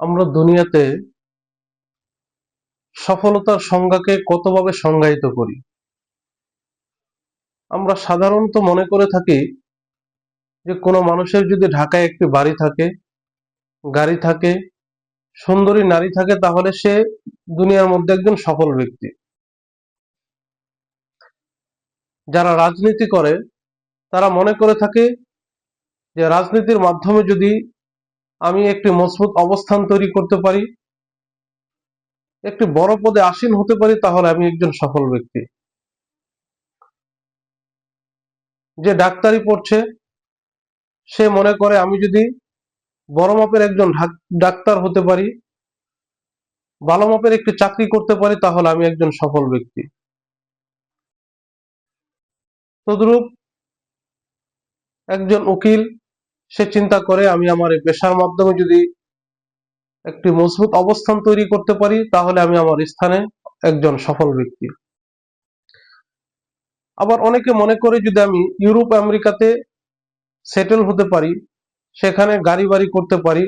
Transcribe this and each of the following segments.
আমরা দুনিয়াতে সফলতার সংজ্ঞাকে কতভাবে সংজ্ঞায়িত করি? আমরা সাধারণত মনে করে থাকি যে কোনো মানুষের যদি ঢাকায় একটি বাড়ি থাকে, গাড়ি থাকে, সুন্দরী নারী থাকে, তাহলে সে দুনিয়ার মধ্যে একজন সফল ব্যক্তি। যারা রাজনীতি করে, তারা মনে করে থাকে যে রাজনীতির মাধ্যমে যদি আমি একটি মজবুত অবস্থান তৈরি করতে পারি। একটি বড় পদে আসীন হতে পারি, তাহলে আমি একজন সফল ব্যক্তি। যে ডাক্তারি পড়ছে, সে মনে করে আমি যদি বড় মাপের একজন ডাক্তার হতে পারি, ভালো মাপের একটি চাকরি করতে পারি, তাহলে আমি একজন সফল ব্যক্তি। তদ্রূপ একজন উকিল সে চিন্তা করে আমি আমার এই পেশার মাধ্যমে যদি একটি মজবুত অবস্থান তৈরি করতে পারি, তাহলে আমি আমার স্থানে একজন সফল ব্যক্তি। আবার অনেকে মনে করে যদি আমি ইউরোপ, আমেরিকাতে সেটেল হতে পারি, সেখানে গাড়ি বাড়ি করতে পারি,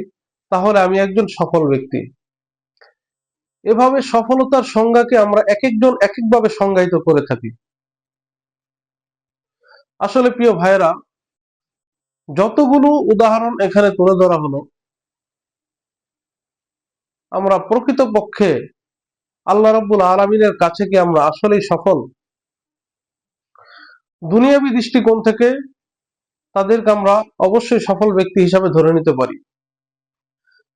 তাহলে আমি একজন সফল ব্যক্তি। এভাবে সফলতার সংজ্ঞাকে আমরা এক একজন এক একভাবে সংজ্ঞায়িত করে থাকি। আসলে প্রিয় ভাইয়েরা যতগুলো উদাহরণ এখানে তুলে ধরা হলো, আমরা প্রকৃতপক্ষে আল্লাহ রাব্বুল আলমিনের কাছে কি আমরা আসলেই সফল? দুনিয়াবী দৃষ্টিকোণ থেকে তাদেরকে আমরা অবশ্যই সফল ব্যক্তি হিসাবে ধরে নিতে পারি।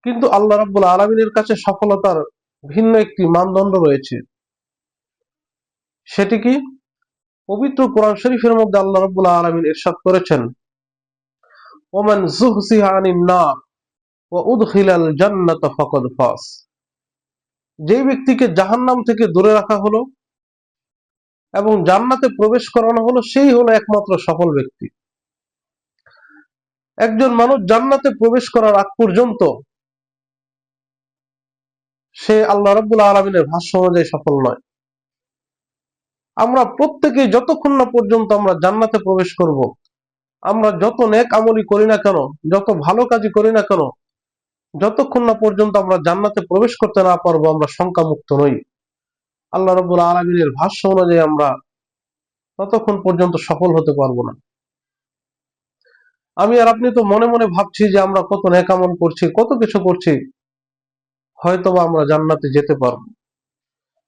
কিন্তু আল্লাহ রাব্বুল আলমিনের কাছে সফলতার ভিন্ন একটি মানদণ্ড রয়েছে। সেটি কি? পবিত্র কোরআন শরীফের মধ্যে আল্লাহ রাব্বুল আলমিন ইরশাদ করেছেন ওমান যেই ব্যক্তিকে জাহান্নাম থেকে দূরে রাখা হলো এবং জান্নাতে প্রবেশ করানো হলো, সেই হলো একমাত্র সফল ব্যক্তি। একজন মানুষ জান্নাতে প্রবেশ করার আগ পর্যন্ত সে আল্লাহ রাব্বুল আলমিনের ভাষ্য অনুযায়ী সফল নয়। আমরা প্রত্যেকেই যতক্ষণ না পর্যন্ত আমরা জান্নাতে প্রবেশ করব আমরা যত নেক আমলি করি না কেন, যত ভালো কাজই করি না কেন, যতক্ষণ না পর্যন্ত আমরা জান্নাতে প্রবেশ করতে না পারব, আমরা শঙ্কা মুক্ত নই। আল্লাহ রব্বুল আলমিনের ভাষ্য অনুযায়ী আমরা ততক্ষণ পর্যন্ত সফল হতে পারব না। আমি আর আপনি তো মনে মনে ভাবছি যে আমরা কত নেকামন করছি, কত কিছু করছি, হয়তোবা আমরা জান্নাতে যেতে পারব।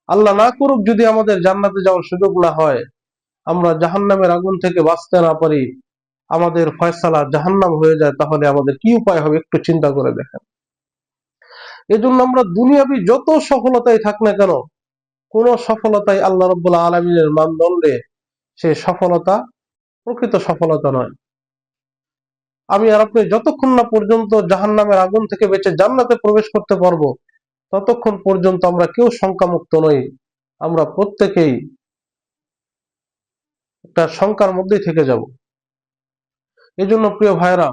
আল্লাহ না করুক যদি আমাদের জান্নাতে যাওয়ার সুযোগ না হয়, আমরা জাহান্নামের আগুন থেকে বাঁচতে না পারি আমাদের ফয়সালা জাহান্নাম হয়ে যায়, তাহলে আমাদের কি উপায় হবে? একটু চিন্তা করে দেখেন। এজন্য আমরা দুনিয়াবি যত সফলতাই থাক না কেন, কোন সফলতাই আল্লাহ রব্বুল্লাহ আলমিনের মানদণ্ডে সে সফলতা, প্রকৃত সফলতা নয়। আমি আর আপনি যতক্ষণ না পর্যন্ত জাহান নামের আগুন থেকে বেঁচে জান্নাতে প্রবেশ করতে পারব, ততক্ষণ পর্যন্ত আমরা কেউ শঙ্কামুক্ত নই। আমরা প্রত্যেকেই একটা শঙ্কার মধ্যেই থেকে যাব। এই জন্য প্রিয় ভাইরা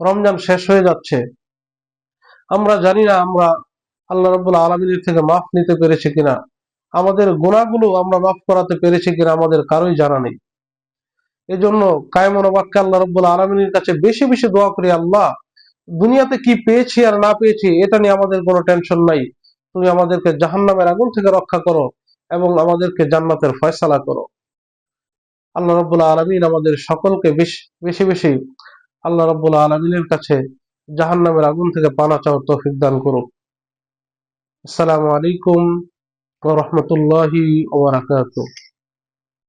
রমজান শেষ হয়ে যাচ্ছে। আমরা জানি না আমরা আল্লাহ রব্বুল্লাহ আলমিনের থেকে মাফ নিতে পেরেছি কিনা। আমাদের গুণাগুলো আমরা মাফ করাতে পেরেছি কিনা আমাদের কারোই জানা নেই। এজন্য কায়মন বাক্যে আল্লাহ রব্বুল আলমিনের কাছে বেশি বেশি দোয়া করি, আল্লাহ, দুনিয়াতে কি পেয়েছি আর না পেয়েছি, এটা নিয়ে আমাদের কোনো টেনশন নাই। তুমি আমাদেরকে জাহান্নামের আগুন থেকে রক্ষা করো এবং আমাদেরকে জান্নাতের ফয়সালা করো। আল্লাহ রব্বুল আলমিন আমাদের সকলকে বেশি বেশি আল্লাহ রব্বুল আলমিনের কাছে জাহান্নামের আগুন থেকে পানা চাওয়ার তৌফিক দান করুক। আসসালামু আলাইকুম রহমতুল্লাহি ওয়া বারাকাতুহু।